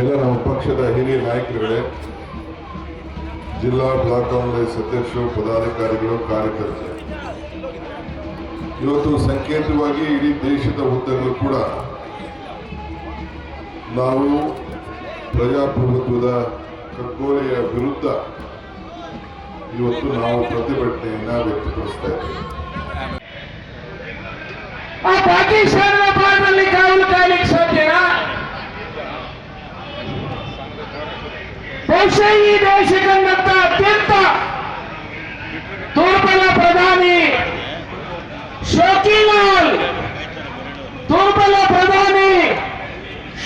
ಎಲ್ಲ ನಮ್ಮ ಪಕ್ಷದ ಹಿರಿಯ ನಾಯಕರುಗಳೇ, ಜಿಲ್ಲಾ ಬ್ಲಾಕ್ ಕಾಂಗ್ರೆಸ್ ಅಧ್ಯಕ್ಷರು, ಪದಾಧಿಕಾರಿಗಳು, ಕಾರ್ಯಕರ್ತರು. ಇವತ್ತು ಸಂಕೇತವಾಗಿ ಇಡೀ ದೇಶದ ಹುದ್ದೆಗಳು ಕೂಡ ನಾವು ಪ್ರಜಾಪ್ರಭುತ್ವದ ಕಗ್ಗೋಲೆಯ ವಿರುದ್ಧ ಇವತ್ತು ನಾವು ಪ್ರತಿಭಟನೆಯನ್ನ ವ್ಯಕ್ತಪಡಿಸ್ತಾ ಇದ್ದೇವೆ. ಬಹುಶಃ ಈ ದೇಶ ಕಂಡಂತ ಅತ್ಯಂತ ದುರ್ಬಲ ಪ್ರಧಾನಿ ಶೋಕಿಲಾಲ್. ದುರ್ಬಲ ಪ್ರಧಾನಿ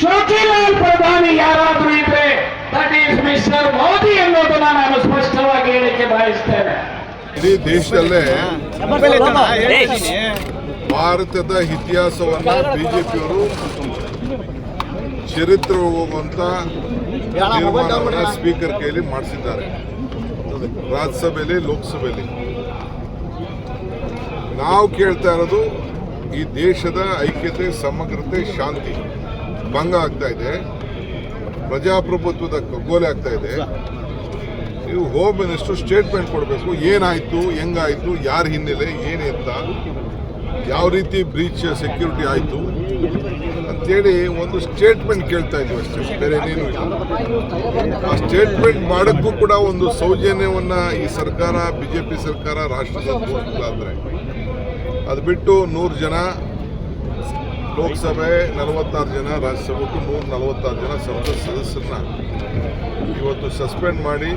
ಶೋಕಿಲಾಲ್ ಪ್ರಧಾನಿ ಯಾರಾದ್ರೂ ಇದ್ರೆ ದಟ್ ಈಸ್ ಮಿಸ್ಟರ್ ಮೋದಿ ಅನ್ನೋದನ್ನ ನಾನು ಸ್ಪಷ್ಟವಾಗಿ ಹೇಳಿಕೆ ಬಯಸ್ತೇನೆ. ಇಡೀ ದೇಶದಲ್ಲೇ ಭಾರತದ ಇತಿಹಾಸವನ್ನ ಬಿಜೆಪಿಯವರು ಚರಿತ್ರೆ ಹೋಗುವಂತ ತೀರ್ಮಾನವನ್ನ ಸ್ಪೀಕರ್ ಕೈಲಿ ಮಾಡಿಸಿದ್ದಾರೆ. ರಾಜ್ಯಸಭೆಯಲ್ಲಿ ಲೋಕಸಭೆಯಲ್ಲಿ. ನಾವು ಕೇಳ್ತಾ ಇರೋದು ಈ ದೇಶದ ಐಕ್ಯತೆ ಸಮಗ್ರತೆ ಶಾಂತಿ ಭಂಗ ಆಗ್ತಾ ಇದೆ. ಪ್ರಜಾಪ್ರಭುತ್ವದ ಕಗ್ಗೋಲೆ ಆಗ್ತಾ ಇದೆ. ನೀವು ಹೋಮ್ ಮಿನಿಸ್ಟರ್ ಸ್ಟೇಟ್ಮೆಂಟ್ ಕೊಡಬೇಕು. ಏನಾಯಿತು ಹೆಂಗಾಯಿತು ಯಾರ ಹಿನ್ನೆಲೆ ಏನೆಂತ ಯಾವ ರೀತಿ ಬ್ರೀಚ್ ಸೆಕ್ಯೂರಿಟಿ ಆಯಿತು ಅಂತೇಳಿ ಒಂದು ಸ್ಟೇಟ್ಮೆಂಟ್ ಕೇಳ್ತಾ ಇದ್ವಿ ಅಷ್ಟೇ. ಬೇರೆ ಏನೇನು ಆ ಸ್ಟೇಟ್ಮೆಂಟ್ ಮಾಡೋಕ್ಕೂ ಕೂಡ ಒಂದು ಸೌಜನ್ಯವನ್ನು ಈ ಸರ್ಕಾರ ಬಿ ಜೆ ಪಿ ಸರ್ಕಾರ ರಾಷ್ಟ್ರದ ತೋರಿಸಲಾದ್ರೆ ಅದು ಬಿಟ್ಟು ನೂರು ಜನ ಲೋಕಸಭೆ ನಲವತ್ತಾರು ಜನ ರಾಜ್ಯಸಭೆಗೂ ನೂರ ನಲವತ್ತಾರು ಜನ ಸಂಸತ್ ಸದಸ್ಯರನ್ನ ಇವತ್ತು ಸಸ್ಪೆಂಡ್ ಮಾಡಿ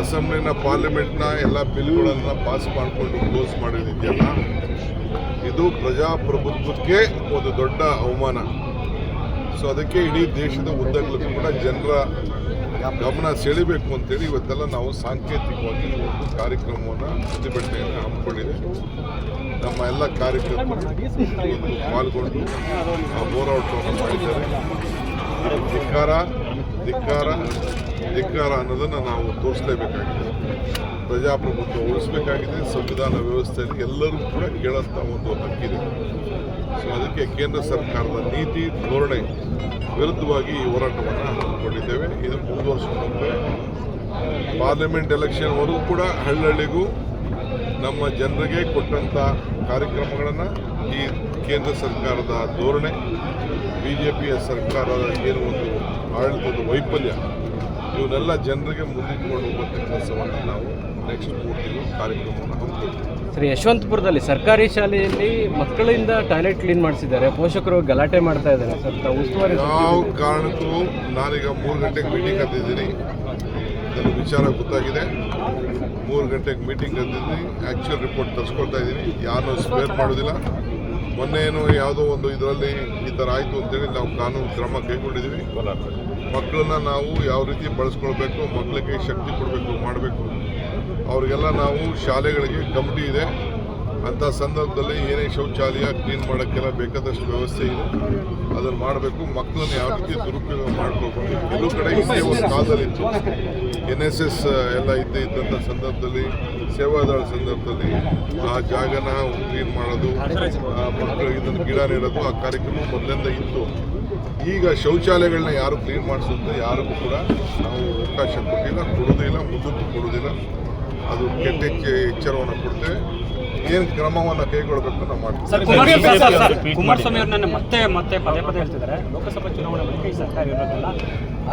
ಅಸೆಂಬ್ಲಿನ ಪಾರ್ಲಿಮೆಂಟ್ನ ಎಲ್ಲ ಬಿಲ್ಗಳನ್ನು ಪಾಸ್ ಮಾಡಿಕೊಂಡು ಕ್ಲೋಸ್ ಮಾಡಿದೆಯಲ್ಲ ಇದು ಪ್ರಜಾಪ್ರಭುತ್ವಕ್ಕೆ ಒಂದು ದೊಡ್ಡ ಅವಮಾನ. ಸೊ ಅದಕ್ಕೆ ಇಡೀ ದೇಶದ ಉದ್ದಗಲಕ್ಕೂ ಕೂಡ ಜನರ ಗಮನ ಸೆಳಿಬೇಕು ಅಂತೇಳಿ ಇವತ್ತೆಲ್ಲ ನಾವು ಸಾಂಕೇತಿಕವಾಗಿ ಒಂದು ಕಾರ್ಯಕ್ರಮವನ್ನು ಪ್ರತಿಭಟನೆಯನ್ನು ಹಮ್ಮಿಕೊಂಡಿದೆ. ನಮ್ಮ ಎಲ್ಲ ಕಾರ್ಯಕರ್ತರು ಪಾಲ್ಗೊಂಡು ಆ ಹೋರಾಟವನ್ನು ಮಾಡಿದ್ದಾರೆ. ಧಿಕ್ಕಾರ ಧಿಕ್ಕಾರ ಧಿಕ್ಕಾರ ಅನ್ನೋದನ್ನು ನಾವು ತೋರಿಸಲೇಬೇಕಾಗಿದೆ. ಪ್ರಜಾಪ್ರಭುತ್ವ ಉಳಿಸಬೇಕಾಗಿದೆ, ಸಂವಿಧಾನ ವ್ಯವಸ್ಥೆಯಲ್ಲಿ ಎಲ್ಲರೂ ಕೂಡ ಕೇಳೋಂಥ ಒಂದು ಹಕ್ಕಿದೆ. ಸೊ ಅದಕ್ಕೆ ಕೇಂದ್ರ ಸರ್ಕಾರದ ನೀತಿ ಧೋರಣೆ ವಿರುದ್ಧವಾಗಿ ಈ ಹೋರಾಟವನ್ನು ಹಮ್ಮಿಕೊಂಡಿದ್ದೇವೆ. ಇದು ಮುಂದುವರಿಸ್ಕೊಂಡು ಹೋಗ್ತೇವೆ ಪಾರ್ಲಿಮೆಂಟ್ ಎಲೆಕ್ಷನ್ವರೆಗೂ ಕೂಡ ಹಳ್ಳಹಳ್ಳಿಗೂ ನಮ್ಮ ಜನರಿಗೆ ಕೊಟ್ಟಂಥ ಕಾರ್ಯಕ್ರಮಗಳನ್ನು ಈ ಕೇಂದ್ರ ಸರ್ಕಾರದ ಧೋರಣೆ ಬಿ ಜೆ ಪಿಯ ಸರ್ಕಾರದ ಏನು ಒಂದು ಆಡಳಿತದ ವೈಫಲ್ಯ ಇವನ್ನೆಲ್ಲ ಜನರಿಗೆ ಮುಂದಿಟ್ಕೊಂಡು ಹೋಗುವಂಥ ಕೆಲಸವನ್ನು ನಾವು ನೆಕ್ಸ್ಟ್ ಮೂರು ತಿಂಗಳು ಕಾರ್ಯಕ್ರಮವನ್ನು ಹಮ್ಮಿಕೊಳ್ತೀವಿ ಸರಿ ಯಶವಂತಪುರದಲ್ಲಿ ಸರ್ಕಾರಿ ಶಾಲೆಯಲ್ಲಿ ಮಕ್ಕಳಿಂದ ಟಾಯ್ಲೆಟ್ ಕ್ಲೀನ್ ಮಾಡಿಸಿದ್ದಾರೆ. ಪೋಷಕರು ಗಲಾಟೆ ಮಾಡ್ತಾ ಇದ್ದಾರೆ. ಸರ್ ತಾವು ಉಸ್ತುವಾರಿ ಯಾವ ಕಾರಣಕ್ಕೂ ನಾನೀಗ ಮೂರು ಗಂಟೆಗೆ ಮೀಟಿಂಗ್ ಕರೆದಿದ್ದೀನಿ. ನನ್ನ ವಿಚಾರ ಗೊತ್ತಾಗಿದೆ. ಮೂರು ಗಂಟೆಗೆ ಮೀಟಿಂಗ್ ಕರೆದಿದ್ದೀನಿ. ಆ್ಯಕ್ಚುಯಲ್ ರಿಪೋರ್ಟ್ ತರಿಸ್ಕೊಳ್ತಾ ಇದ್ದೀನಿ. ಯಾರನ್ನೂ ಸ್ಪೇರ್ ಮಾಡೋದಿಲ್ಲ. ಮೊನ್ನೆ ಏನು ಯಾವುದೋ ಒಂದು ಇದರಲ್ಲಿ ಈ ಥರ ಆಯಿತು ಅಂತೇಳಿ ನಾವು ಕಾನೂನು ಕ್ರಮ ಕೈಗೊಂಡಿದ್ದೀವಿ. ಮಕ್ಕಳನ್ನ ನಾವು ಯಾವ ರೀತಿ ಬಳಸ್ಕೊಳ್ಬೇಕು, ಮಕ್ಕಳಿಗೆ ಶಕ್ತಿ ಕೊಡಬೇಕು, ಮಾಡಬೇಕು, ಅವರಿಗೆಲ್ಲ ನಾವು ಶಾಲೆಗಳಿಗೆ ಕಮಿಟಿ ಇದೆ. ಅಂಥ ಸಂದರ್ಭದಲ್ಲಿ ಏನೇ ಶೌಚಾಲಯ ಕ್ಲೀನ್ ಮಾಡೋಕ್ಕೆಲ್ಲ ಬೇಕಾದಷ್ಟು ವ್ಯವಸ್ಥೆ ಇದೆ. ಅದನ್ನು ಮಾಡಬೇಕು. ಮಕ್ಕಳನ್ನ ಯಾವ ರೀತಿ ದುರುಪಯೋಗ ಮಾಡ್ಕೋಬೇಕು ಕೆಲವು ಕಡೆ ಹಿಂದೆ ಒಂದು ಕಾಲದಲ್ಲಿ ಇತ್ತು ಎನ್ ಎಸ್ ಎಸ್ ಎಲ್ಲ ಇದ್ದೇ ಇದ್ದಂಥ ಸಂದರ್ಭದಲ್ಲಿ, ಸೇವಾದಾಳ ಸಂದರ್ಭದಲ್ಲಿ ಆ ಜಾಗನ ಕ್ಲೀನ್ ಮಾಡೋದು ಮಕ್ಕಳಿಗೆ ಇದನ್ನು ಗಿಡ ನೀಡೋದು, ಆ ಕಾರ್ಯಕ್ರಮ ಮೊದಲಿಂದ ಇತ್ತು. ಈಗ ಶೌಚಾಲಯಗಳನ್ನ ಯಾರು ಕ್ಲೀನ್ ಮಾಡಿಸುತ್ತೆ ಯಾರಿಗೂ ಕೂಡ ನಾವು ಅವಕಾಶ ಕೊಟ್ಟಿಲ್ಲ ಕೊಡೋದಿಲ್ಲ ಮುಂದಕ್ಕೂ ಕೊಡೋದಿಲ್ಲ. ಅದು ಕೆಟ್ಟ ಎಚ್ಚ- ಎಚ್ಚರವನ್ನು ಕೊಡ್ತೇವೆ ಏನು ಕ್ರಮವನ್ನು ಕೈಗೊಳ್ಳಬೇಕು ನಾವು ಮಾಡ್ತೀವಿ. ಸರ್ ಕುಮಾರಸ್ವಾಮಿ ಅವ್ರನ್ನ ಮತ್ತೆ ಮತ್ತೆ ಪದೇ ಪದೇ ಹೇಳ್ತಿದ್ದಾರೆ. ಲೋಕಸಭಾ ಚುನಾವಣೆ ಬಳಿಕ ಈ ಸರ್ಕಾರ ಇರೋದಲ್ಲ.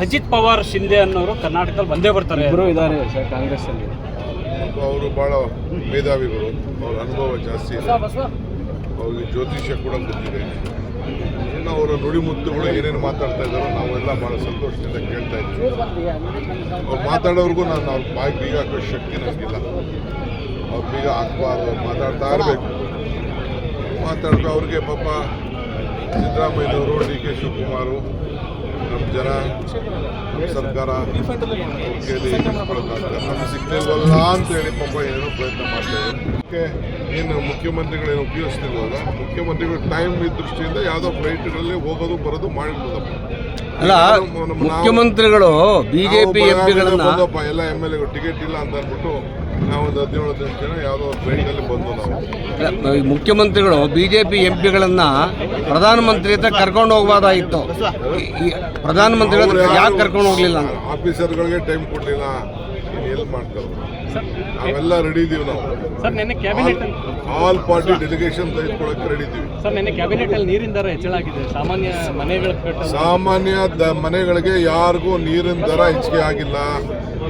ಅಜಿತ್ ಪವಾರ್ ಶಿಂದೆ ಅನ್ನೋರು ಕರ್ನಾಟಕದಲ್ಲಿ ಬಂದೇ ಬರ್ತಾರೆ. ಇಬ್ಬರು ಇದ್ದಾರೆ ಸರ್ ಕಾಂಗ್ರೆಸ್ ಅಲ್ಲಿ ಅವರು ಬಹಳ ಮೇಧಾವಿಗಳು. ಅವ್ರ ಅನುಭವ ಜಾಸ್ತಿ ಇದೆ. ಅವ್ರಿಗೆ ಜ್ಯೋತಿಷ್ಯ ಕೂಡ ಗೊತ್ತಿದೆ. ಇನ್ನು ಅವರ ನುಡಿಮುತ್ತುಗಳು ಏನೇನು ಮಾತಾಡ್ತಾ ಇದ್ದಾರೋ ನಾವೆಲ್ಲ ಬಹಳ ಸಂತೋಷದಿಂದ ಕೇಳ್ತಾ ಇದ್ದೀವಿ. ಅವ್ರು ಮಾತಾಡೋರ್ಗೂ ನಾನು ಅವ್ರ ಬಾಯಿ ಬೀಗ ಹಾಕೋ ಶಕ್ತಿ ನನಗಿಲ್ಲ ಅವ್ರು ಬೀಗ ಹಾಕ್ಬಾರ್ದು ಮಾತಾಡ್ತಾ ಇರಬೇಕು. ಮಾತಾಡ್ಬೇಕು ಅವ್ರಿಗೆ ಪಾಪ ಸಿದ್ದರಾಮಯ್ಯನವರು ಡಿ ಕೆ ಶಿವಕುಮಾರು ನಮ್ಮ ಜನ ನಮ್ಮ ಸರ್ಕಾರ. ನಮ್ಗೆ ಸಿಗ್ತಿಲ್ವಲ್ಲ ಅಂತೇಳಿ ಪಾಪ ಏನೋ ಪ್ರಯತ್ನ ಮಾಡ್ತಾರೆ ಅದಕ್ಕೆ ಏನು ಮುಖ್ಯಮಂತ್ರಿಗಳೇನು ಉಪಯೋಗಿಸ್ತಿಲ್ವಲ್ಲ ಮುಖ್ಯಮಂತ್ರಿಗಳು ಟೈಮ್ ದೃಷ್ಟಿಯಿಂದ ಯಾವುದೋ ಫ್ಲೈಟ್ಗಳಲ್ಲಿ ಹೋಗೋದು ಬರೋದು ಮಾಡಿರ್ಬೋದಪ್ಪ ಅಲ್ಲ ಮುಖ್ಯಮಂತ್ರಿಗಳು ಬಿಜೆಪಿ ಎಲ್ಲ ಎಂ ಎಲ್ ಎಗಳು ಟಿಕೆಟ್ ಇಲ್ಲ ಅಂತ ಅಂದ್ಬಿಟ್ಟು ನಾವೊಂದು ಹದಿನೇಳು ಹದಿನೆಂಟು ಜನ ಯಾವುದೋ ಟ್ರೈನಲ್ಲಿ ಬಂದು ನಾವು. ಈ ಮುಖ್ಯಮಂತ್ರಿಗಳು ಬಿಜೆಪಿ ಎಂ ಪಿಗಳನ್ನ ಪ್ರಧಾನಮಂತ್ರಿ ಹತ್ರ ಕರ್ಕೊಂಡು ಹೋಗ್ಬೋದಾಗಿತ್ತು. ಈ- ಈ ಪ್ರಧಾನಮಂತ್ರಿಗಳ ಹತ್ರ ಯಾಕೆ ಕರ್ಕೊಂಡು ಹೋಗ್ಲಿಲ್ಲ ಅಂತ ಆಫೀಸರ್ಗಳಿಗೆ ಟೈಮ್ ಕೊಡಲಿಲ್ಲ ಎಲ್ಲಿ ಮಾಡ್ತಾರೆ? ನಾವೆಲ್ಲ ರೆಡಿ ಇದೀವಿ ನಾವು. ಸರ್ ನಿನ್ನೆ ಕ್ಯಾಬಿನೆಟ್ ಆಲ್ ಪಾರ್ಟಿ ಡೆಲಿಗೇಷನ್ ತೆಗೆದುಕೊಳ್ಳಕ್ಕೆ ರೆಡಿ ಇದೀವಿ. ಸರ್ ನಿನ್ನೆ ಕ್ಯಾಬಿನೆಟ್ ಅಲ್ಲಿ ನೀರಿನ ದರ ಹೆಚ್ಚಳ ಆಗಿದೆ ಸಾಮಾನ್ಯ ಮನೆಗಳ ಸಾಮಾನ್ಯ ದ- ಮನೆಗಳಿಗೆ ಯಾರಿಗೂ ನೀರಿನ ದರ ಹೆಚ್ಚಿಗೆ ಆಗಿಲ್ಲ.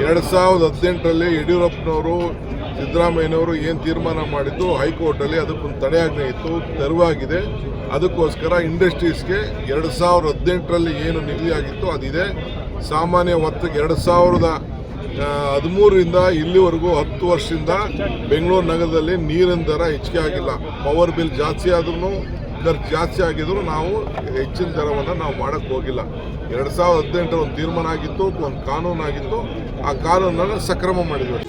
ಎರಡು ಸಾವಿರದ ಹದಿನೆಂಟರಲ್ಲಿ ಯಡಿಯೂರಪ್ಪನವರು ಸಿದ್ದರಾಮಯ್ಯನವರು ಏನು ತೀರ್ಮಾನ ಮಾಡಿದ್ದು, ಹೈಕೋರ್ಟಲ್ಲಿ ಅದಕ್ಕೊಂದು ತಡೆಯಾಜ್ಞೆ ಇತ್ತು, ತೆರವಾಗಿದೆ. ಅದಕ್ಕೋಸ್ಕರ ಇಂಡಸ್ಟ್ರೀಸ್ಗೆ ಎರಡು ಸಾವಿರದ ಹದಿನೆಂಟರಲ್ಲಿ ಏನು ನಿಗದಿಯಾಗಿತ್ತು ಅದಿದೆ. ಸಾಮಾನ್ಯ ಹೊತ್ತಿಗೆ ಎರಡು ಸಾವಿರದ ಹದಿಮೂರರಿಂದ ಇಲ್ಲಿವರೆಗೂ ಹತ್ತು ವರ್ಷದಿಂದ ಬೆಂಗಳೂರು ನಗರದಲ್ಲಿ ನೀರಿನ ದರ ಹೆಚ್ಚಿಗೆ ಆಗಿಲ್ಲ. ಪವರ್ ಬಿಲ್ ಜಾಸ್ತಿ ಆದ್ರೂ ಖರ್ಚು ಜಾಸ್ತಿ ಆಗಿದ್ರು ನಾವು ಹೆಚ್ಚಿನ ದರವನ್ನು ನಾವು ಮಾಡಕ್ಕೆ ಹೋಗಿಲ್ಲ. ಎರಡು ಸಾವಿರದ ಹದಿನೆಂಟರ ಒಂದು ತೀರ್ಮಾನ ಆಗಿತ್ತು, ಒಂದು ಕಾನೂನಾಗಿತ್ತು. ಆ ಕಾನೂನನ್ನು ಸಕ್ರಮ ಮಾಡಿದ್ವಿ.